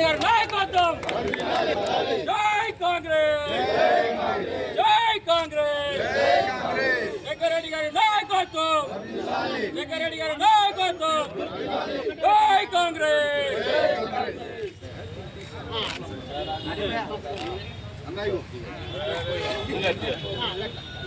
జగన్ గారి నాయకత్వం జై కాంగ్రెస్ జై కాంగ్రెస్ జగ్గారెడ్డి గారి నాయకత్వం జగ్గారెడ్డి గారి నాయకత్వం జై కాంగ్రెస్ అన్నయ్య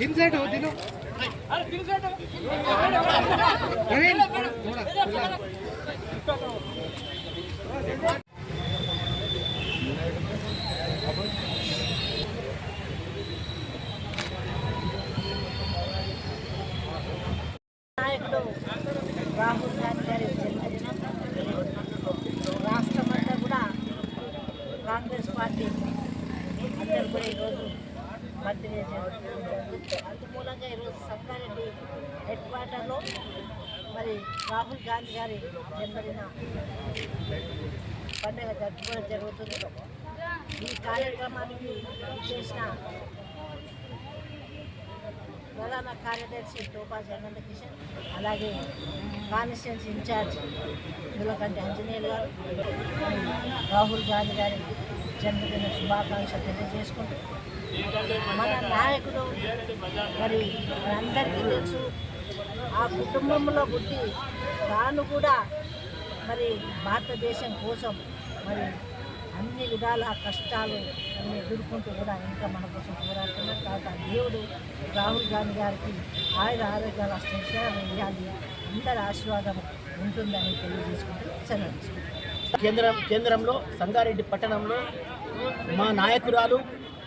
తిను. ప్రవీణ్, చూడ, నాయకుడు రాహుల్ గాంధీ గారి జన్మదినం. రాష్ట్రమంతా కూడా కాంగ్రెస్ పార్టీ అందరూ కూడా ఈరోజు బర్త్డే జరుగుతుంది అందుమూలంగా ఈరోజు సంగారెడ్డి హెడ్ క్వార్టర్లో మరి రాహుల్ గాంధీ గారి జన్మదిన పండుగ జరుపుకోవడం జరుగుతుంది. ఈ కార్యక్రమానికి చేసిన ప్రధాన కార్యదర్శి టోపా అనంత కిషన్ అలాగే కాన్స్టిట్యూన్స్ ఇన్ఛార్జ్ ములకంటి అంజనేయులు గారు రాహుల్ గాంధీ గారి జన్మదిన శుభాకాంక్షలు తెలియజేసుకుంటూ మన నాయకుడు మరి మనందరికీ తెలుసు ఆ కుటుంబంలో పుట్టి తాను కూడా మరి భారతదేశం కోసం మరి అన్ని విధాల కష్టాలు అన్ని ఎదుర్కొంటూ కూడా ఇంకా మన కోసం పోరాడుతున్నారు. కాబట్టి దేవుడు రాహుల్ గాంధీ గారికి ఆయుధ ఆరోగ్యాలు అష్టైశ్వర్యాలు ఇవ్వాలి అందరి ఆశీర్వాదం ఉంటుందని తెలియజేసుకుంటూ సెలవు కేంద్రం కేంద్రంలో సంగారెడ్డి పట్టణంలో మా నాయకురాలు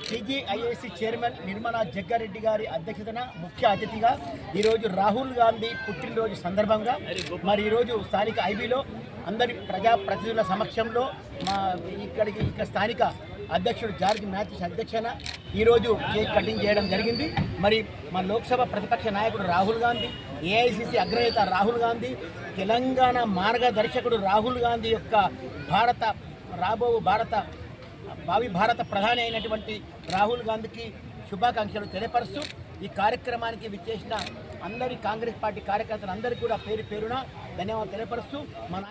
టీజీఐఏసీ చైర్మన్ నిర్మలా జగ్గారెడ్డి గారి అధ్యక్షతన ముఖ్య అతిథిగా ఈరోజు రాహుల్ గాంధీ పుట్టినరోజు సందర్భంగా మరి ఈరోజు స్థానిక ఐబీలో అందరి ప్రజాప్రతినిధుల సమక్షంలో మా ఇక్కడికి ఇక్కడ స్థానిక అధ్యక్షుడు జార్జ్ మ్యాథ్యూస్ అధ్యక్షన. ఈరోజు కేక్ కటింగ్ చేయడం జరిగింది. మరి మన లోక్సభ ప్రతిపక్ష నాయకుడు రాహుల్ గాంధీ ఏఐసిసి అగ్రనేత రాహుల్ గాంధీ తెలంగాణ మార్గదర్శకుడు రాహుల్ గాంధీ యొక్క భారత రాబో భారత భావి భారత ప్రధాని అయినటువంటి రాహుల్ గాంధీకి శుభాకాంక్షలు తెలియపరుస్తూ ఈ కార్యక్రమానికి విచ్చేసిన అందరి కాంగ్రెస్ పార్టీ కార్యకర్తలందరికీ కూడా పేరు పేరున ధన్యవాదాలు తెలియపరుస్తూ మన